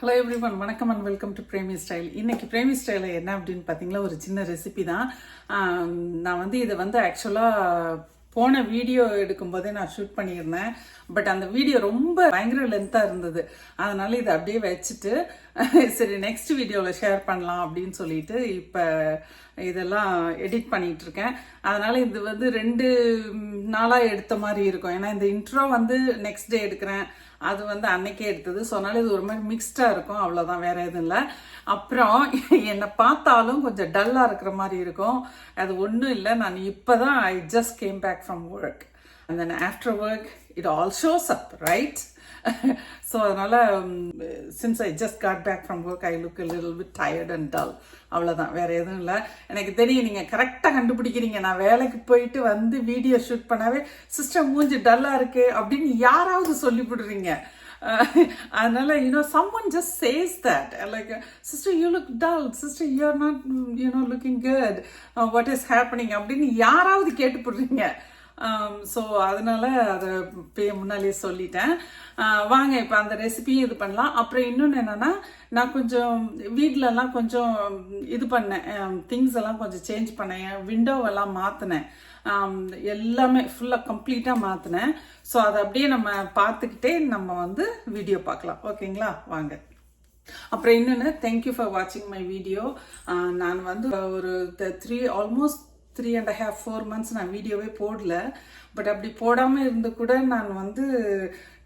Hello everyone வணக்கம் and welcome to Premi style இன்னைக்கு பிரேமி ஸ்டைலில் என்ன அப்படின்னு பார்த்தீங்களா ஒரு சின்ன ரெசிபி தான். நான் வந்து இதை வந்து ஆக்சுவலாக போன வீடியோ எடுக்கும்போதே நான் ஷூட் பண்ணியிருந்தேன். பட் அந்த வீடியோ ரொம்ப பயங்கர லென்த்தாக இருந்தது. அதனால் இதை அப்படியே வச்சுட்டு சரி நெக்ஸ்ட் வீடியோவில் ஷேர் பண்ணலாம் அப்படின்னு சொல்லிட்டு இப்போ இதெல்லாம் எடிட் பண்ணிகிட்ருக்கேன் இருக்கேன். இது வந்து ரெண்டு நாளாக எடுத்த மாதிரி இருக்கும். ஏன்னா இந்த இன்ட்ரோ வந்து நெக்ஸ்ட் டே எடுக்கிறேன். அது வந்து அன்னைக்கே எடுத்தது. ஸோ இது ஒரு மாதிரி மிக்ஸ்டாக இருக்கும். அவ்வளோதான் வேற எதுவும் இல்லை. அப்புறம் என்னை பார்த்தாலும் கொஞ்சம் டல்லாக இருக்கிற மாதிரி இருக்கும். அது ஒன்றும் இல்லை. நான் இப்போ தான் I just came back from work and then after work it all shows up right so அதனால் since I just got back from work I look little with tired and dull அவ்வளோதான் வேறு எதுவும் இல்லை. எனக்கு தெரியும் நீங்கள் கரெக்டாக கண்டுபிடிக்கிறீங்க. நான் வேலைக்கு போயிட்டு வந்து வீடியோ ஷூட் பண்ணாவே சிஸ்டம் மூஞ்சி டல்லாக இருக்குது அப்படின்னு யாராவது சொல்லிவிடுறீங்க அதனால you know someone just says that like sister you look dull sister you are not you know looking good what is happening அப்படின்னு யாராவது கேட்டுப்படுறீங்க Um, ஸோ அதனால் அதை பே- முன்னாலேயே சொல்லிட்டேன். Uh, வாங்க இப்போ அந்த ரெசிபியும் இது பண்ணலாம். அப்புறம் இன்னொன்று என்னென்னா நான் கொஞ்சம் வீட்டிலலாம் கொஞ்சம் இது பண்ணேன். Um, திங்ஸ் எல்லாம் கொஞ்சம் சேஞ்ச் பண்ணேன். விண்டோவெல்லாம் மாற்றினேன் um, எல்லாமே ஃபுல்லாக கம்ப்ளீட்டாக மாற்றினேன் ஸோ அதை அப்படியே நம்ம பார்த்துக்கிட்டே நம்ம வந்து வீடியோ பார்க்கலாம். ஓகேங்களா? வாங்க. அப்புறம் இன்னொன்று தேங்க்யூ ஃபார் வாட்சிங் மை வீடியோ நான் வந்து ஒரு three almost three and half four months நான் வீடியோவே போடல. பட் அப்படி போடாமல் இருந்து கூட நான் வந்து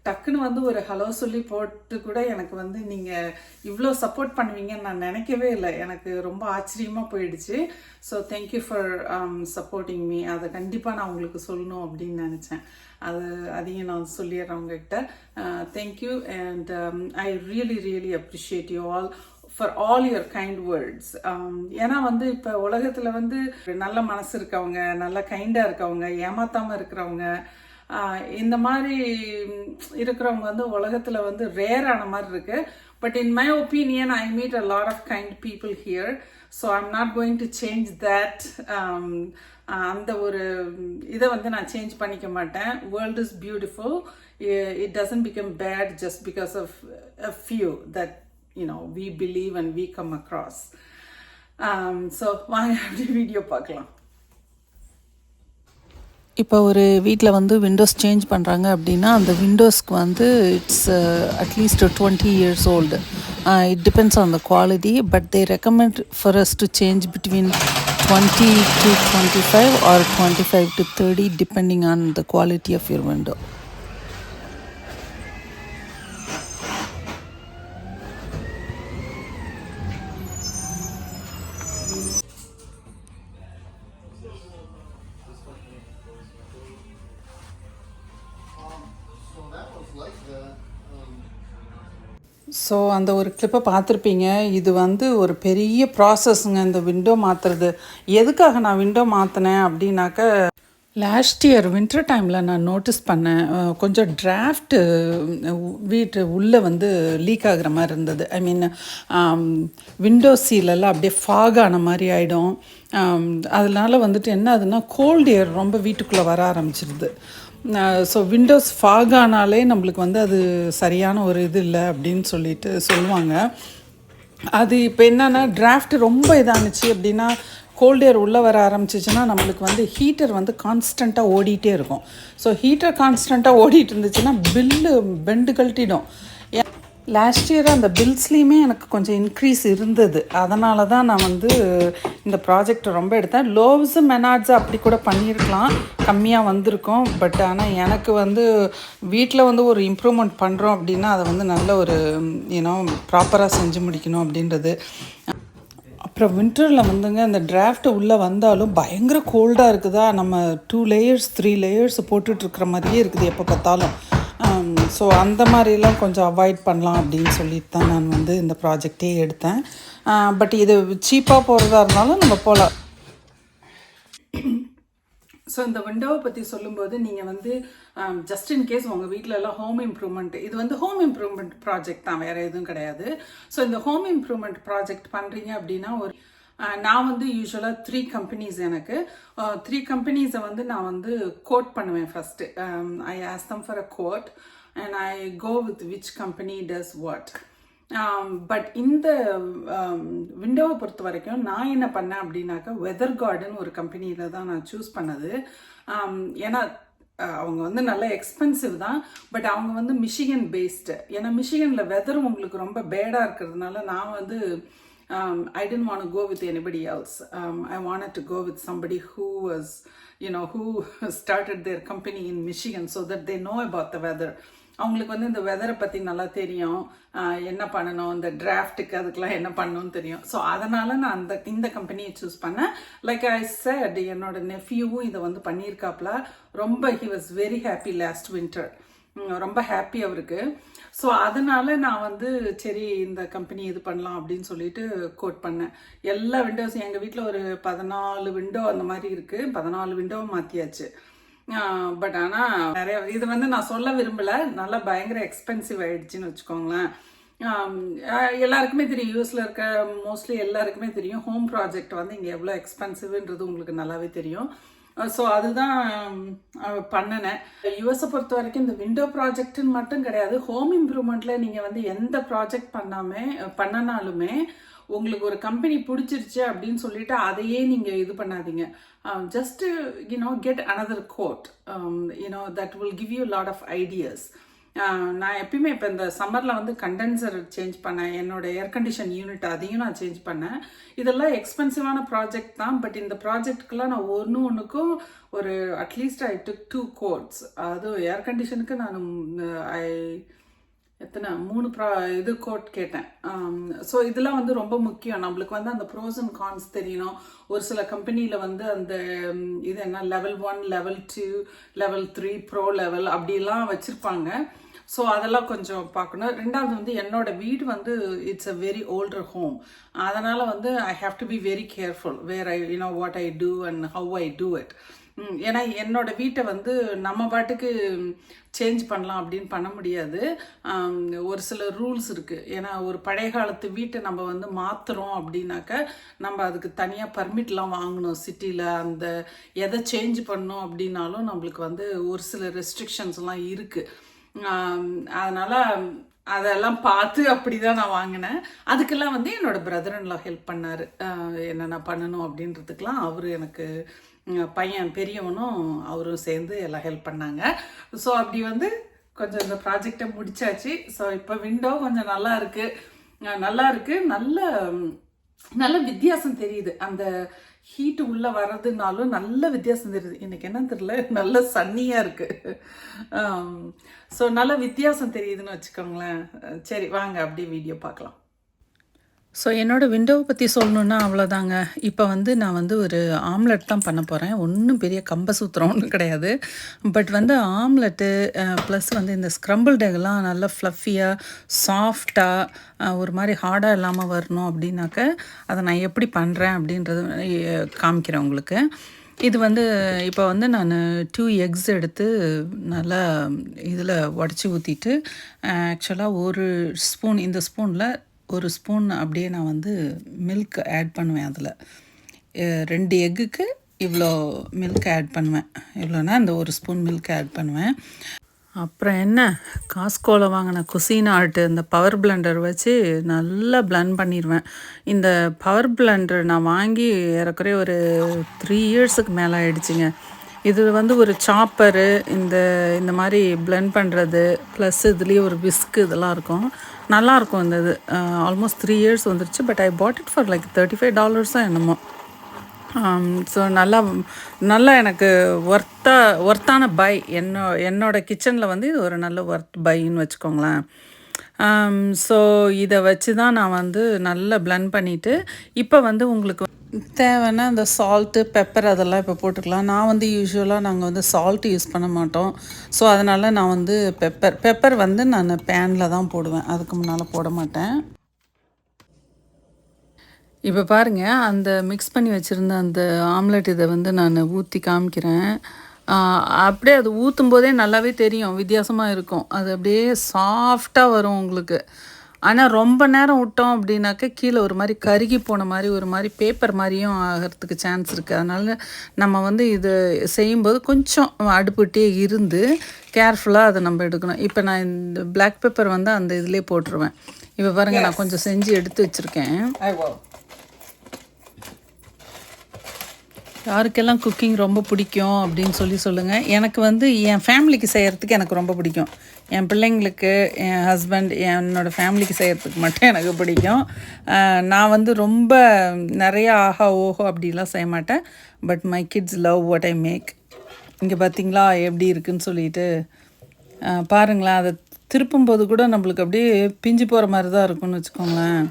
டக்குன்னு வந்து ஒரு ஹலோ சொல்லி போட்டு கூட எனக்கு வந்து நீங்கள் இவ்வளோ சப்போர்ட் பண்ணுவீங்கன்னு நான் நினைக்கவே இல்லை. எனக்கு ரொம்ப ஆச்சரியமாக போயிடுச்சு. So thank you for supporting me அதை கண்டிப்பாக நான் உங்களுக்கு சொல்லணும் அப்படின்னு நினச்சேன். அது அதையும் நான் சொல்லிடுறேன் உங்ககிட்ட. Thank you and I really really appreciate you all for all your kind words ஏன்னா வந்து இப்போ உலகத்தில் வந்து நல்ல மனசு இருக்கவங்க நல்ல கைண்டாக இருக்கவங்க ஏமாத்தாமல் இருக்கிறவங்க இந்த மாதிரி இருக்கிறவங்க வந்து உலகத்தில் வந்து ரேரான மாதிரி இருக்குது but in my opinion I meet a lot of kind people here so I'm not going to change that அந்த ஒரு இதை வந்து நான் சேஞ்ச் பண்ணிக்க மாட்டேன். World is beautiful it doesn't become bad just because of a few that you know we believe and we come across so வாங்க அப்படி video பார்க்கலாம். இப்போ ஒரு வீட்டில் வந்து விண்டோஸ் சேஞ்ச் பண்ணுறாங்க அப்படின்னா அந்த விண்டோஸ்க்கு வந்து it's at least twenty years old it depends on the quality but they recommend for us to change between twenty to twenty five or twenty five to thirty depending on the quality of your window so அந்த ஒரு கிளிப்பை பார்த்துருப்பீங்க. இது வந்து ஒரு பெரிய ப்ராசஸ்ங்க இந்த window மாற்றுறது எதுக்காக நான் விண்டோ மாற்றினேன் அப்படின்னாக்க லாஸ்ட் இயர் வின்டர் டைமில் நான் நோட்டீஸ் பண்ணேன். கொஞ்சம் டிராஃப்ட்டு வீட்டு உள்ளே வந்து லீக் ஆகுற மாதிரி இருந்தது. ஐ மீன் விண்டோ சீலெல்லாம் அப்படியே ஃபாக் ஆன மாதிரி ஆகிடும் அதனால வந்துட்டு என்ன ஆகுதுன்னா கோல்டு ஏர் ரொம்ப வீட்டுக்குள்ளே வர ஆரம்பிச்சிருது. ஸோ விண்டோஸ் ஃபாக் ஆனாலே நம்மளுக்கு வந்து அது சரியான ஒரு இது இல்லை அப்படின்னு சொல்லிட்டு சொல்லுவாங்க. அது இப்போ என்னென்னா டிராஃப்ட் ரொம்ப இதானுச்சு அப்படின்னா கோல்ட் ஏர் உள்ளே வர ஆரம்பிச்சிச்சுன்னா நம்மளுக்கு வந்து ஹீட்டர் வந்து கான்ஸ்டண்ட்டாக ஓடிட்டே இருக்கும். ஸோ ஹீட்டர் கான்ஸ்டண்ட்டாக ஓடிட்டு இருந்துச்சுன்னா பில்லு பெண்டு கழட்டிடும். லாஸ்ட் இயர் அந்த பில்ஸ்லேயுமே எனக்கு கொஞ்சம் இன்க்ரீஸ் இருந்தது. அதனால தான் நான் வந்து இந்த ப்ராஜெக்ட் ரொம்ப எடுத்தேன். லோவ்ஸு மெனாட்ஸு அப்படி கூட பண்ணியிருக்கலாம். கம்மியாக வந்திருக்கும். பட் ஆனால் எனக்கு வந்து வீட்டில் வந்து ஒரு இம்ப்ரூவ்மெண்ட் பண்ணுறோம் அப்படின்னா அதை வந்து நல்ல ஒரு யூனோ ப்ராப்பராக செஞ்சு முடிக்கணும் அப்படின்றது. அப்புறம் வின்டரில் வந்துங்க இந்த டிராஃப்ட் உள்ளே வந்தாலும் பயங்கர கோல்டாக இருக்குதா? நம்ம டூ லேயர்ஸ் த்ரீ லேயர்ஸ் போட்டுட்ருக்கிற மாதிரியே இருக்குது எப்போ பார்த்தாலும். Um, ஸோ அந்த மாதிரிலாம் கொஞ்சம் அவாய்ட் பண்ணலாம் அப்படின்னு சொல்லிட்டு தான் நான் வந்து இந்த ப்ராஜெக்டே எடுத்தேன். Uh, பட் இது சீப்பாக போகிறதா இருந்தாலும் நம்ம போகலாம் ஸோ இந்த விண்டோவை பற்றி சொல்லும்போது நீங்கள் வந்து um, ஜஸ்ட் இன் கேஸ் உங்கள் வீட்டில் எல்லாம் ஹோம் இம்ப்ரூவ்மெண்ட் இது வந்து ஹோம் இம்ப்ரூவ்மெண்ட் ப்ராஜெக்ட் தான் வேறு எதுவும் கிடையாது. ஸோ இந்த ஹோம் இம்ப்ரூவ்மெண்ட் ப்ராஜெக்ட் பண்ணுறீங்க அப்படின்னா ஒரு uh, நான் வந்து யூஸ்வலாக த்ரீ கம்பெனிஸ் எனக்கு. Uh, த்ரீ கம்பெனிஸை வந்து நான் வந்து கோட் பண்ணுவேன் first I ask them for a quote and I go with which company does what but இந்த விண்டோவை பொறுத்த வரைக்கும் நான் என்ன பண்ணேன் அப்படின்னாக்கா வெதர் கார்டன் ஒரு கம்பெனியில் தான் நான் சூஸ் பண்ணது ஏன்னா அவங்க வந்து நல்ல எக்ஸ்பென்சிவ் தான் பட் அவங்க வந்து மிஷிகன் பேஸ்டு ஏன்னா மிஷிகனில் வெதர் உங்களுக்கு ரொம்ப பேடாக இருக்கிறதுனால நான் வந்து um, I didn't want to go with anybody else. Um, I wanted to go with somebody who was, you know, who started their company in Michigan so that they know about the weather. அவங்களுக்கு வந்து இந்த வெதரை பற்றி நல்லா தெரியும். என்ன பண்ணணும்? இந்த டிராஃப்ட்டுக்கு அதுக்கெலாம் என்ன பண்ணணும்னு தெரியும். ஸோ அதனால் நான் அந்த இந்த கம்பெனியை சூஸ் பண்ணேன். லைக் ஐ சேட் என்னோட நெஃப்யூவும் இதை வந்து பண்ணியிருக்காப்புல. ரொம்ப he was very happy last winter ரொம்ப ஹாப்பி அவருக்கு. ஸோ அதனால நான் வந்து சரி இந்த கம்பெனி இது பண்ணலாம் அப்படின்னு சொல்லிட்டு கோட் பண்ணேன். எல்லா விண்டோஸும் எங்கள் வீட்டில் ஒரு பதினாலு விண்டோ அந்த மாதிரி இருக்குது பதினாலு விண்டோவும் மாற்றியாச்சு பட் ஆனால் நிறைய இது வந்து நான் சொல்ல விரும்பலை. நல்லா பயங்கர எக்ஸ்பென்சிவ் ஆயிடுச்சுன்னு வச்சுக்கோங்களேன். எல்லாருக்குமே தெரியும். யூஎஸில் இருக்க மோஸ்ட்லி எல்லாருக்குமே தெரியும். ஹோம் ப்ராஜெக்ட் வந்து இங்கே எவ்வளோ எக்ஸ்பென்சிவ்ன்றது உங்களுக்கு நல்லாவே தெரியும். ஸோ அதுதான் பண்ணினேன். யூஎஸை பொறுத்த வரைக்கும் இந்த விண்டோ ப்ராஜெக்ட்னு மட்டும் கிடையாது. ஹோம் இம்ப்ரூவ்மெண்ட்டில் நீங்கள் வந்து எந்த ப்ராஜெக்ட் பண்ணாமே பண்ணனாலுமே உங்களுக்கு ஒரு கம்பெனி பிடிச்சிருச்சு அப்படின்னு சொல்லிட்டு அதையே நீங்கள் இது பண்ணாதீங்க. Just you know get another quote you know that will give you lot of ideas நான் எப்பயுமே இப்போ இந்த சம்மரில் வந்து கண்டென்சர் சேஞ்ச் பண்ணேன். என்னோட ஏர் கண்டிஷன் யூனிட் அதையும் நான் சேஞ்ச் பண்ணேன். இதெல்லாம் எக்ஸ்பென்சிவான ப்ராஜெக்ட் தான். பட் இந்த ப்ராஜெக்ட்க்கெலாம் நான் ஒன்று ஒன்றுக்கும் ஒரு at least I took two quotes அதுவும் ஏர் கண்டிஷனுக்கு நான் ஐ எத்தனை? மூணு ப்ரா இது கோட் கேட்டேன். ஸோ இதெல்லாம் வந்து ரொம்ப முக்கியம். நம்மளுக்கு வந்து அந்த ப்ரோஸ் அண்ட் கான்ஸ் தெரியணும். ஒரு சில கம்பெனியில் வந்து அந்த இது என்ன? Level one level two level three bro level அப்படிலாம் வச்சுருப்பாங்க. ஸோ அதெல்லாம் கொஞ்சம் பார்க்கணும். ரெண்டாவது வந்து என்னோட வீடு வந்து it's a very older home அதனால் வந்து I have to be very careful where I you know what I do and how I do it ஏன்னா என்னோட வீட்டை வந்து நம்ம பாட்டுக்கு சேஞ்ச் பண்ணலாம் அப்படின்னு பண்ண முடியாது. ஒரு சில ரூல்ஸ் இருக்குது ஏன்னா ஒரு பழைய காலத்து வீட்டை நம்ம வந்து மாற்றுறோம் அப்படின்னாக்க நம்ம அதுக்கு தனியாக பர்மிட்லாம் வாங்கணும். சிட்டியில் அந்த எதை சேஞ்ச் பண்ணோம் அப்படின்னாலும் நம்மளுக்கு வந்து ஒரு சில ரெஸ்ட்ரிக்ஷன்ஸ்லாம் இருக்குது அதனால் அதெல்லாம் பார்த்து அப்படி தான் நான் வாங்கினேன். அதுக்கெல்லாம் வந்து என்னோடய பிரதரன்லாம் ஹெல்ப் பண்ணார். என்னென்ன பண்ணணும் அப்படின்றதுக்கெலாம் அவர் எனக்கு பையன் பெரியவனும் அவரும் சேர்ந்து எல்லாம் ஹெல்ப் பண்ணாங்க. ஸோ அப்படி வந்து கொஞ்சம் இந்த ப்ராஜெக்டை முடிச்சாச்சு. ஸோ இப்போ விண்டோ கொஞ்சம் நல்லா இருக்குது நல்லா இருக்குது நல்ல நல்ல வித்தியாசம் தெரியுது. அந்த ஹீட் உள்ள வர்றதுனாலும் நல்ல வித்தியாசம் தெரியுது. எனக்கு என்ன தெரியல. நல்ல சன்னியா இருக்கு. ஸோ நல்ல வித்தியாசம் தெரியுதுன்னு வச்சுக்கோங்களேன். சரி வாங்க அப்படியே வீடியோ பார்க்கலாம். ஸோ என்னோடய விண்டோவை பற்றி சொல்லணுன்னா அவ்வளோதாங்க இப்போ வந்து நான் வந்து ஒரு ஆம்லெட் தான் பண்ண போகிறேன் ஒன்றும் பெரிய கம்பசூத்திரம் ஒன்றும் கிடையாது. பட் வந்து ஆம்லெட்டு ப்ளஸ் வந்து இந்த ஸ்க்ரம்பிள் டெகெல்லாம் நல்லா ஃப்ளஃபியாக சாஃப்டாக ஒரு மாதிரி ஹார்டாக இல்லாமல் வரணும் அப்படின்னாக்க அதை நான் எப்படி பண்ணுறேன் அப்படின்றது காமிக்கிறேன் உங்களுக்கு. இது வந்து இப்போ வந்து நான் டூ எக்ஸ் எடுத்து நல்லா இதில் உடச்சி ஊற்றிட்டு ஆக்சுவலாக ஒரு ஸ்பூன் இந்த ஸ்பூனில் ஒரு ஸ்பூன் அப்படியே நான் வந்து மில்க் ஆட் பண்ணுவேன் அதில். ரெண்டு எக்குக்கு இவ்வளோ மில்க் ஆட் பண்ணுவேன். இவ்வளோனா இந்த ஒரு ஸ்பூன் மில்க் ஆட் பண்ணுவேன். அப்புறம் என்ன? காஸ்கோவில் வாங்கின குசின் ஆர்ட்டு இந்த பவர் பிளண்டர் வச்சு நல்லா பிளண்ட் பண்ணிடுவேன் இந்த பவர் பிளண்டர் நான் வாங்கி ஏறக்குறைய ஒரு த்ரீ இயர்ஸுக்கு மேலே ஆயிடுச்சுங்க. இது வந்து ஒரு சாப்பரு இந்த இந்த மாதிரி பிளெண்ட் பண்ணுறது ப்ளஸ் இதுலேயே ஒரு விஸ்க் இதெல்லாம் இருக்கும். நல்லாயிருக்கும் இந்த இது. ஆல்மோஸ்ட் த்ரீ இயர்ஸ் வந்துருச்சு but I bought it for like thirty five டாலர்ஸாக என்னமோ. ஸோ நல்லா நல்லா எனக்கு ஒர்த்தா ஒர்த்தான பை என்னோ என்னோட கிச்சனில் வந்து இது ஒரு நல்ல ஒர்த் பைன்னு வச்சுக்கோங்களேன். ஸோ இதை வச்சு தான் நான் வந்து நல்லா blend பண்ணிவிட்டு இப்போ வந்து உங்களுக்கு தேவைன்னா இந்த சால்ட்டு பெப்பர் அதெல்லாம் இப்போ போட்டுக்கலாம். நான் வந்து யூஸ்வலாக நாங்கள் வந்து சால்ட்டு யூஸ் பண்ண மாட்டோம். ஸோ அதனால் நான் வந்து பெப்பர் பெப்பர் வந்து நான் பேனில் தான் போடுவேன். அதுக்கு முன்னால் போட மாட்டேன். இப்போ பாருங்கள் அந்த மிக்ஸ் பண்ணி வச்சுருந்த அந்த ஆம்லெட் இதை வந்து நான் ஊற்றி காமிக்கிறேன். அப்படியே அது ஊற்றும் போதே நல்லாவே தெரியும். வித்தியாசமாக இருக்கும். அது அப்படியே சாஃப்டாக வரும் உங்களுக்கு. ஆனால் ரொம்ப நேரம் விட்டோம் அப்படின்னாக்க கீழே ஒரு மாதிரி கருகி போன மாதிரி ஒரு மாதிரி பேப்பர் மாதிரியும் ஆகிறதுக்கு சான்ஸ் இருக்குது அதனால் நம்ம வந்து இது செய்யும்போது கொஞ்சம் அடுப்புகிட்டே இருந்து கேர்ஃபுல்லாக அதை நம்ம எடுக்கணும். இப்போ நான் இந்த பிளாக் பெப்பர் வந்து அந்த இதிலே போட்டுருவேன். இப்போ பாருங்க நான் கொஞ்சம் செஞ்சு எடுத்து வச்சுருக்கேன் I will. யாருக்கெல்லாம் குக்கிங் ரொம்ப பிடிக்கும் அப்படின்னு சொல்லி சொல்லுங்கள் எனக்கு வந்து என் ஃபேமிலிக்கு செய்கிறதுக்கு எனக்கு ரொம்ப பிடிக்கும். என் பிள்ளைங்களுக்கு என் ஹஸ்பண்ட் என்னோடய ஃபேமிலிக்கு செய்கிறதுக்கு மட்டும் எனக்கு பிடிக்கும். நான் வந்து ரொம்ப நிறையா ஆஹா ஓஹோ அப்படிலாம் செய்ய மாட்டேன். But my kids love what I make இங்கே பார்த்தீங்களா எப்படி இருக்குன்னு சொல்லிட்டு பாருங்களேன் அதை திருப்பும்போது கூட நம்மளுக்கு அப்படியே பிஞ்சு போகிற மாதிரி தான் இருக்கும்னு வச்சுக்கோங்களேன்.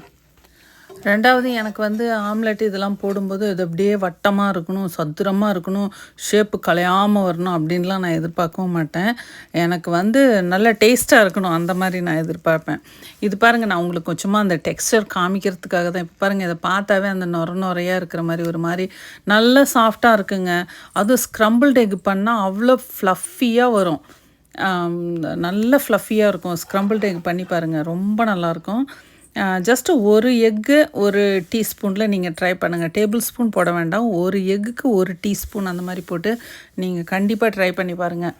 ரெண்டாவது எனக்கு வந்து ஆம்லெட் இதெல்லாம் போடும்போது இது அப்படியே வட்டமாக இருக்கணும் சதுரமாக இருக்கணும் ஷேப்பு கலையாமல் வரணும் அப்படின்லாம் நான் எதிர்பார்க்கவும் மாட்டேன். எனக்கு வந்து நல்ல டேஸ்ட்டாக இருக்கணும் அந்த மாதிரி நான் எதிர்பார்ப்பேன். இது பாருங்கள் நான் உங்களுக்கு கொஞ்சமாக அந்த டெக்ஸ்டர் காமிக்கிறதுக்காக தான். இப்போ பாருங்கள் இதை பார்த்தாவே அந்த நொர நொறையாக இருக்கிற மாதிரி ஒரு மாதிரி நல்ல சாஃப்டாக இருக்குங்க. அதுவும் ஸ்க்ரம்பிள்ட் எக் பண்ணால் அவ்வளோ ஃப்ளஃபியாக வரும். நல்ல ஃப்ளஃபியாக இருக்கும். ஸ்க்ரம்பிள்ட் எக் பண்ணி பாருங்கள் ரொம்ப நல்லாயிருக்கும் ஜஸ்ட்டு ஒரு எக்கு ஒரு டீஸ்பூனில் நீங்கள் ட்ரை பண்ணுங்கள் டேபிள் ஸ்பூன் போட வேண்டாம். ஒரு எக்குக்கு ஒரு டீஸ்பூன் அந்த மாதிரி போட்டு நீங்கள் கண்டிப்பாக ட்ரை பண்ணி பாருங்கள்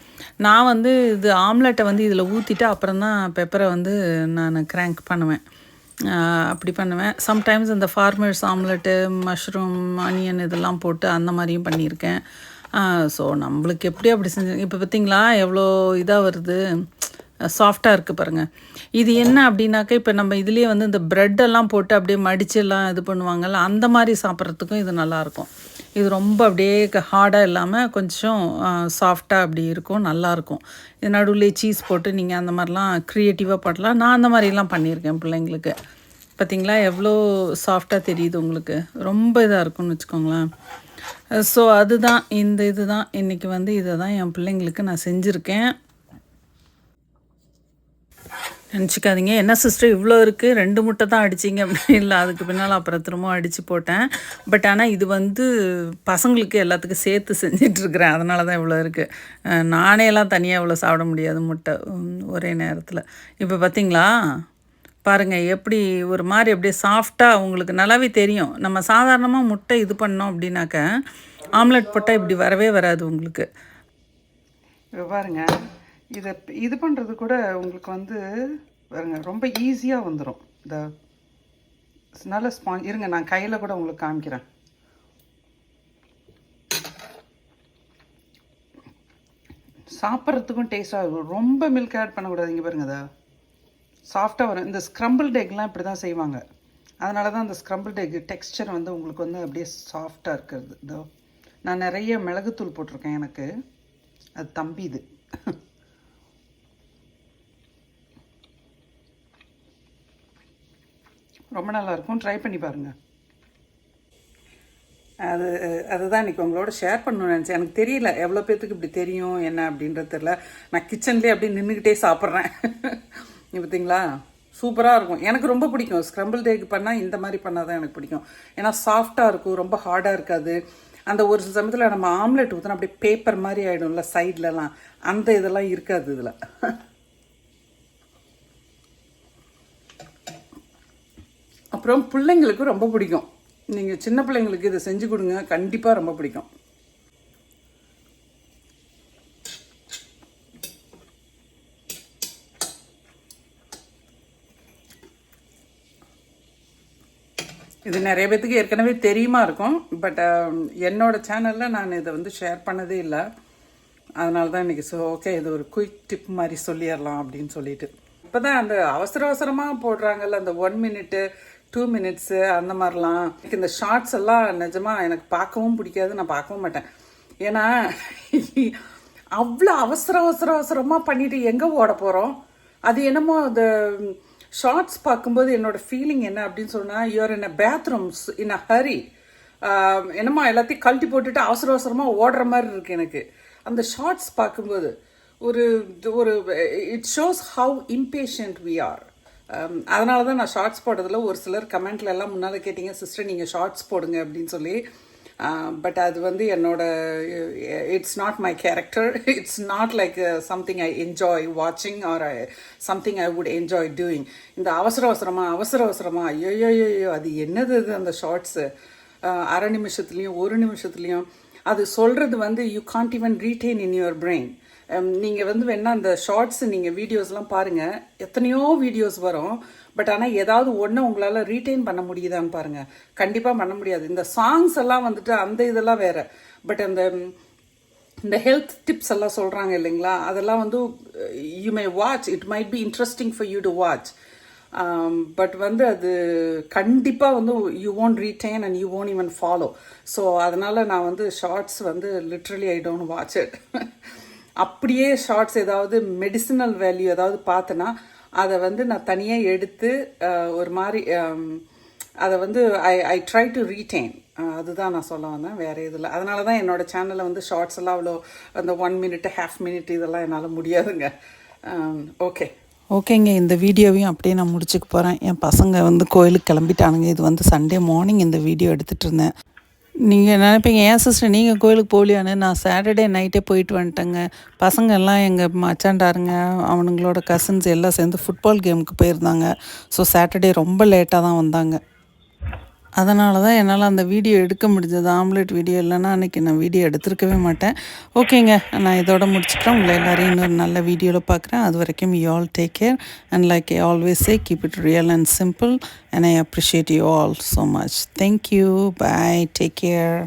நான் வந்து இது ஆம்லெட்டை வந்து இதில் ஊற்றிட்டு அப்புறம் தான் பெப்பரை வந்து நான் கிராங்க் பண்ணுவேன். அப்படி பண்ணுவேன். சம்டைம்ஸ் இந்த ஃபார்மர்ஸ் ஆம்லெட்டு மஷ்ரூம் ஆனியன் இதெல்லாம் போட்டு அந்த மாதிரியும் பண்ணியிருக்கேன். ஸோ நம்மளுக்கு எப்படி அப்படி செஞ்சு இப்போ பார்த்தீங்களா எவ்வளோ இதாக வருது. சாஃப்டாக இருக்குது பாருங்கள் இது என்ன அப்படின்னாக்கா இப்போ நம்ம இதுலேயே வந்து இந்த ப்ரெட்டெல்லாம் எல்லாம் போட்டு அப்படியே மடிச்சு எல்லாம் இது பண்ணுவாங்கள்ல அந்த மாதிரி சாப்பிட்றதுக்கும் இது நல்லாயிருக்கும் இது ரொம்ப அப்படியே ஹார்டாக இல்லாமல் கொஞ்சம் சாஃப்டாக அப்படி இருக்கும் நல்லாயிருக்கும் இது நடுவில் சீஸ் போட்டு நீங்கள் அந்த மாதிரிலாம் க்ரியேட்டிவாக பண்ணலாம் நான் அந்த மாதிரிலாம் பண்ணியிருக்கேன் பிள்ளைங்களுக்கு. பார்த்தீங்களா எவ்வளோ சாஃப்டாக தெரியுது உங்களுக்கு? ரொம்ப இதாக இருக்கும்னு வச்சுக்கோங்களேன். ஸோ அதுதான் இந்த இது தான் இன்றைக்கி வந்து இதை தான் என் பிள்ளைங்களுக்கு நான் செஞ்சுருக்கேன். நினச்சிக்காதீங்க. என்ன சிஸ்டர் இவ்வளோ இருக்குது ரெண்டு முட்டை தான் அடிச்சிங்க. அப்படின்னு இல்லை அதுக்கு பின்னால் அப்புறம் திரும்ப அடித்து போட்டேன். பட் ஆனால் இது வந்து பசங்களுக்கு எல்லாத்துக்கும் சேர்த்து செஞ்சிட்ருக்கிறேன் அதனால தான் இவ்வளோ இருக்குது நானே எல்லாம் தனியாக இவ்வளோ சாப்பிட முடியாது முட்டை ஒரே நேரத்தில். இப்போ பார்த்தீங்களா? பாருங்கள் எப்படி ஒரு மாதிரி அப்படியே சாஃப்டாக உங்களுக்கு நல்லாவே தெரியும். நம்ம சாதாரணமாக முட்டை இது பண்ணோம் அப்படின்னாக்க ஆம்லெட் போட்டால் இப்படி வரவே வராது உங்களுக்கு. பாருங்கள் இதை இது பண்ணுறது கூட உங்களுக்கு வந்து பாருங்க ரொம்ப ஈஸியாக வந்துடும் இந்த நல்ல ஸ்பாஞ்ச் இருங்க நான் கையில் கூட உங்களுக்கு காமிக்கிறேன். சாப்பிட்றதுக்கும் டேஸ்ட்டாக இருக்கும். ரொம்ப மில்க் ஆட் பண்ணக்கூடாது இங்கே பாருங்க அதை சாஃப்டாக வரும். இந்த ஸ்க்ரம்பிள்ட் எக்லாம் இப்படி தான் செய்வாங்க. அதனால தான் அந்த ஸ்க்ரம்பிள்ட் எக் டெக்ஸ்சர் வந்து உங்களுக்கு வந்து அப்படியே சாஃப்டாக இருக்கிறது. இதோ நான் நிறைய மிளகுத்தூள் போட்டிருக்கேன் எனக்கு. அது தம்பி இது ரொம்ப நல்லா இருக்கும் ட்ரை பண்ணி பாருங்கள் அது அதுதான் இன்றைக்கி உங்களோட ஷேர் பண்ணணும்னு நினச்சேன். எனக்கு தெரியல எவ்வளோ பேர்த்துக்கு இப்படி தெரியும் என்ன அப்படின்றது தெரில நான் கிச்சன்லேயே அப்படியே நின்றுக்கிட்டே சாப்பிட்றேன். பார்த்தீங்களா சூப்பராக இருக்கும். எனக்கு ரொம்ப பிடிக்கும். ஸ்க்ரம்பிள் டேக்கு பண்ணால் இந்த மாதிரி பண்ணால் தான் எனக்கு பிடிக்கும். ஏன்னா சாஃப்டாக இருக்கும் ரொம்ப ஹார்டாக இருக்காது. அந்த ஒரு சில சமயத்தில் நம்ம ஆம்லெட் ஊற்றினா அப்படியே பேப்பர் மாதிரி ஆகிடும்ல சைட்லலாம் அந்த இதெல்லாம் இருக்காது இதில். அப்புறம் பிள்ளைங்களுக்கு ரொம்ப பிடிக்கும். நீங்கள் சின்ன பிள்ளைங்களுக்கு இதை செஞ்சு கொடுங்க கண்டிப்பாக ரொம்ப பிடிக்கும். இது நிறைய பேத்துக்கு ஏற்கனவே தெரியுமா இருக்கும் பட் um, என்னோட சேனலில் நான் இதை வந்து ஷேர் பண்ணதே இல்லை. அதனால தான் இன்றைக்கி ஸோ ஓகே இது ஒரு குயிக் டிப் மாதிரி சொல்லிடலாம் அப்படின்னு சொல்லிட்டு. இப்போ தான் அந்த அவசர அவசரமாக போடுறாங்கல்ல அந்த ஒன் மினிட்டு டூ மினிட்ஸு அந்த மாதிரிலாம். எனக்கு இந்த ஷார்ட்ஸ் எல்லாம் நிஜமாக எனக்கு பார்க்கவும் பிடிக்காது நான் பார்க்கவும் மாட்டேன். ஏன்னா அவ்வளோ அவசர அவசர அவசரமாக பண்ணிட்டு எங்கே ஓட போகிறோம் அது என்னமோ அந்த ஷார்ட்ஸ் பார்க்கும்போது என்னோட ஃபீலிங் என்ன அப்படின்னு சொன்னால் யூஆர் இன் அ பேத்ரூம்ஸ் இன் அ ஹரி என்னமோ எல்லாத்தையும் கழட்டி போட்டுட்டு அவசர அவசரமாக ஓடுற மாதிரி இருக்குது எனக்கு. அந்த ஷார்ட்ஸ் பார்க்கும்போது ஒரு ஒரு it shows how impatient we are Um, அதனால தான் நான் ஷார்ட்ஸ் போடுறதுல ஒரு சிலர் கமெண்ட்ல எல்லாம் முன்னால் கேட்டீங்க சிஸ்டர் நீங்கள் ஷார்ட்ஸ் போடுங்க அப்படின்னு சொல்லி. Um, பட் அது வந்து என்னோட it's not my character it's not like something I enjoy வாட்சிங் or I something I would enjoy doing இந்த அவசர அவசரமாக அவசர அவசரமாக ஐயோயோயோ அது என்னது இது அந்த ஷார்ட்ஸு uh, அரை நிமிஷத்துலேயும் ஒரு நிமிஷத்துலேயும். அது சொல்கிறது வந்து you can't even retain in your brain நீங்கள் வந்து வேணால் அந்த ஷார்ட்ஸ் நீங்கள் வீடியோஸ்லாம் பாருங்கள் எத்தனையோ வீடியோஸ் வரும். பட் ஆனால் ஏதாவது ஒன்று உங்களால் ரீட்டைன் பண்ண முடியுதான்னு பாருங்கள் கண்டிப்பாக பண்ண முடியாது. இந்த சாங்ஸ் எல்லாம் வந்துட்டு அந்த இதெல்லாம் வேறு. பட் அந்த இந்த ஹெல்த் டிப்ஸ் எல்லாம் சொல்கிறாங்க இல்லைங்களா? அதெல்லாம் வந்து you may watch it might be interesting for you to watch but வந்து அது கண்டிப்பாக வந்து you won't retain and you won't even follow so அதனால் நான் வந்து ஷார்ட்ஸ் வந்து literally I don't watch it அப்படியே ஷார்ட்ஸ் ஏதாவது மெடிசினல் வேல்யூ ஏதாவது பார்த்தேன்னா அதை வந்து நான் தனியாக எடுத்து ஒரு மாதிரி அதை வந்து I I try to retain அதுதான் நான் சொல்ல வந்தேன். வேறு இதில் அதனால தான் என்னோட சேனலில் வந்து ஷார்ட்ஸ் எல்லாம் அவ்வளோ அந்த ஒன் மினிட் ஹாஃப் மினிட் இதெல்லாம் என்னால் முடியாதுங்க. ஓகே ஓகேங்க. இந்த வீடியோவையும் அப்படியே நான் முடிச்சுக்க போகிறேன் என் பசங்க வந்து கோயிலுக்கு கிளம்பிட்டானுங்க. இது வந்து சண்டே மார்னிங் இந்த வீடியோ எடுத்துகிட்டு இருந்தேன். நீங்கள் நினைப்பீங்க ஏன் சிஸ்டர் நீங்கள் கோயிலுக்கு போகலையான்னு நான் சாட்டர்டே நைட்டே போயிட்டு வந்துட்டேங்க. பசங்க எல்லாம் எங்கள் மச்சாண்டாருங்க அவனுங்களோட கசின்ஸ் எல்லாம் சேர்ந்து ஃபுட்பால் கேமுக்கு போயிருந்தாங்க. ஸோ சாட்டர்டே ரொம்ப லேட்டாக தான் வந்தாங்க. அதனால தான் என்னால் அந்த வீடியோ எடுக்க முடிஞ்சது. ஆம்லெட் வீடியோ இல்லைன்னா அன்றைக்கி நான் வீடியோ எடுத்திருக்கவே மாட்டேன். ஓகேங்க நான் இதோட முடிச்சுக்கிறேன். உங்களை எல்லோரையும் இன்னொரு நல்ல வீடியோவில் பார்க்குறேன் அது வரைக்கும் you all take care and like I always say keep it real and simple and I appreciate you all so much thank you bye take care